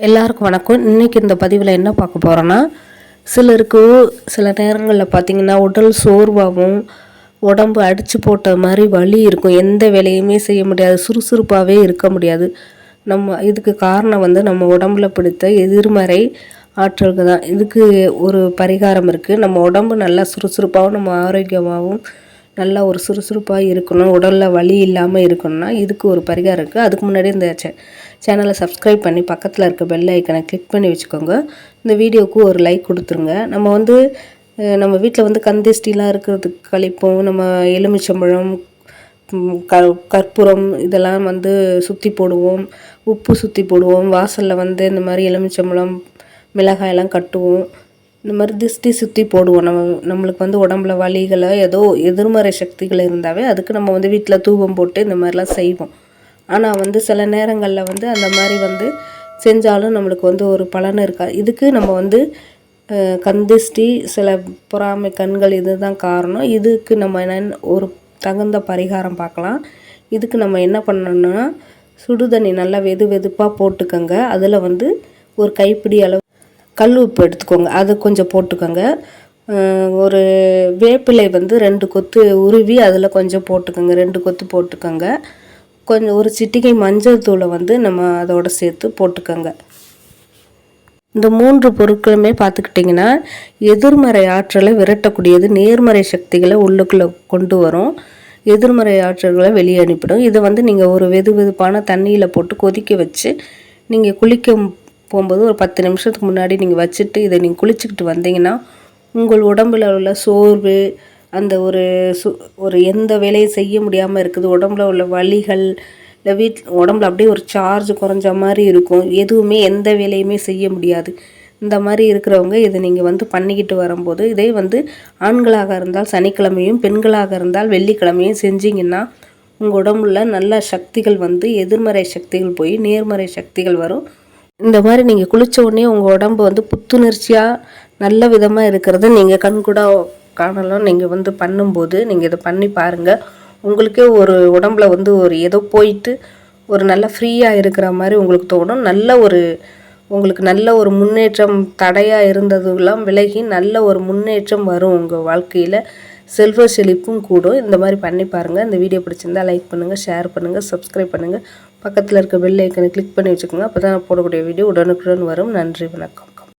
எல்லாருக்கும் வணக்கம். இன்றைக்கி இந்த பதிவில் என்ன பார்க்க போகிறோன்னா சிலருக்கு சில நேரங்களில் பார்த்திங்கன்னா உடல் சோர்வாகவும் உடம்பு அடித்து போட்ட மாதிரி வலி இருக்கும். எந்த வேலையுமே செய்ய முடியாது. சுறுசுறுப்பாகவே இருக்க முடியாது. நம்ம இதுக்கு காரணம் வந்து நம்ம உடம்புல பிடித்த எதிர்மறை ஆற்றல்கள் தான். இதுக்கு ஒரு பரிகாரம் இருக்குது நம்ம உடம்பு நல்லா சுறுசுறுப்பாகவும் நம்ம ஆரோக்கியமாகவும் நல்லா ஒரு சுறுசுறுப்பாக இருக்கணும். உடலில் வலி இல்லாமல் இருக்கணும்னா இதுக்கு ஒரு பரிகாரம் இருக்குது அதுக்கு முன்னாடி இந்த சே சேனலை சப்ஸ்கிரைப் பண்ணி பக்கத்தில் இருக்க பெல் ஐக்கனை கிளிக் பண்ணி வச்சுக்கோங்க. இந்த வீடியோவுக்கு ஒரு லைக் கொடுத்துருங்க. நம்ம வந்து நம்ம வீட்டில் வந்து கந்திஷ்டிலாம் இருக்கிறதுக்கு கழிப்போம். நம்ம எலுமிச்சம்பழம் க கற்பூரம் இதெல்லாம் வந்து சுற்றி போடுவோம். உப்பு சுற்றி போடுவோம். வாசலில் வந்து இந்த மாதிரி எலுமிச்சம்பழம் மிளகாயெல்லாம் கட்டுவோம். இந்த மாதிரி திஷ்டி சுற்றி போடுவோம். நம்ம நம்மளுக்கு வந்து உடம்புல வலிகளை ஏதோ எதிர்மறை சக்திகள் இருந்தாவே அதுக்கு நம்ம வந்து வீட்டில் தூபம் போட்டு இந்த மாதிரிலாம் செய்வோம். ஆனால் வந்து சில நேரங்களில் வந்து அந்த மாதிரி வந்து செஞ்சாலும் நம்மளுக்கு வந்து ஒரு பலன் இருக்கா இதுக்கு நம்ம வந்து கந்திஷ்டி சில பொறாமை கண்கள் இது தான் காரணம். இதுக்கு நம்ம என்ன ஒரு தகுந்த பரிகாரம் பார்க்கலாம். இதுக்கு நம்ம என்ன பண்ணணும்னா சுடுதண்ணி நல்லா வெது வெதுப்பாக போட்டுக்கோங்க. அதில் வந்து ஒரு கைப்பிடி அளவு கல் உப்பு எடுத்துக்கோங்க. அது கொஞ்சம் போட்டுக்கோங்க. ஒரு வேப்பிலை வந்து ரெண்டு கொத்து உருவி அதில் கொஞ்சம் போட்டுக்கோங்க. ரெண்டு கொத்து போட்டுக்கோங்க. கொஞ்சம் ஒரு சிட்டிகை மஞ்சள் தூளை வந்து நம்ம அதோட சேர்த்து போட்டுக்கோங்க. இந்த மூன்று பொருட்களுமே பார்த்துக்கிட்டிங்கன்னா எதிர்மறை ஆற்றலை விரட்டக்கூடியது. நேர்மறை சக்திகளை உள்ளுக்குள்ளே கொண்டு வரும். எதிர்மறை ஆற்றல்களை வெளியே அனுப்பிடும். இதை வந்து நீங்கள் ஒரு வெது வெதுப்பான தண்ணியில் போட்டு கொதிக்க வச்சு நீங்கள் குளிக்க போகும்போது ஒரு பத்து நிமிஷத்துக்கு முன்னாடி நீங்கள் வச்சுட்டு இதை நீங்கள் குளிச்சுக்கிட்டு வந்தீங்கன்னா உங்கள் உடம்பில் உள்ள சோர்வு அந்த ஒரு சு ஒரு எந்த வேலையும் செய்ய முடியாமல் இருக்குது. உடம்புல உள்ள வலிகள் இல்லை வீட் உடம்புல அப்படியே ஒரு சார்ஜ் குறைஞ்ச மாதிரி இருக்கும். எதுவுமே எந்த வேலையுமே செய்ய முடியாது. இந்த மாதிரி இருக்கிறவங்க இதை நீங்கள் வந்து பண்ணிக்கிட்டு வரும்போது இதே வந்து ஆண்களாக இருந்தால் சனிக்கிழமையும் பெண்களாக இருந்தால் வெள்ளிக்கிழமையும் செஞ்சிங்கன்னா உங்கள் உடம்புல நல்ல சக்திகள் வந்து எதிர்மறை சக்திகள் போய் நேர்மறை சக்திகள் வரும். இந்த மாதிரி நீங்கள் குளித்த உடனே உங்கள் உடம்பு வந்து புத்துணர்ச்சியாக நல்ல விதமாக இருக்கிறத நீங்கள் கண்கூட காணலாம். நீங்கள் வந்து பண்ணும்போது நீங்கள் இதை பண்ணி பாருங்கள் உங்களுக்கே ஒரு உடம்புல வந்து ஒரு ஏதோ போயிட்டு ஒரு நல்ல ஃப்ரீயாக இருக்கிற மாதிரி உங்களுக்கு தோணும். நல்ல ஒரு உங்களுக்கு நல்ல ஒரு முன்னேற்றம் தடையாக இருந்ததுலாம் விலகி நல்ல ஒரு முன்னேற்றம் வரும் உங்கள் வாழ்க்கையில். செல்வ செழிப்பும் கூடும். இந்த மாதிரி பண்ணி பாருங்கள் இந்த வீடியோ பிடிச்சிருந்தால் லைக் பண்ணுங்கள் ஷேர் பண்ணுங்கள் சப்ஸ்கிரைப் பண்ணுங்கள் பக்கத்தில் இருக்க பெல் ஐக்கனை கிளிக் பண்ணி வச்சுக்கோங்க. அப்போ தான் போடக்கூடிய வீடியோ உடனுக்குடன் வரும். நன்றி வணக்கம்.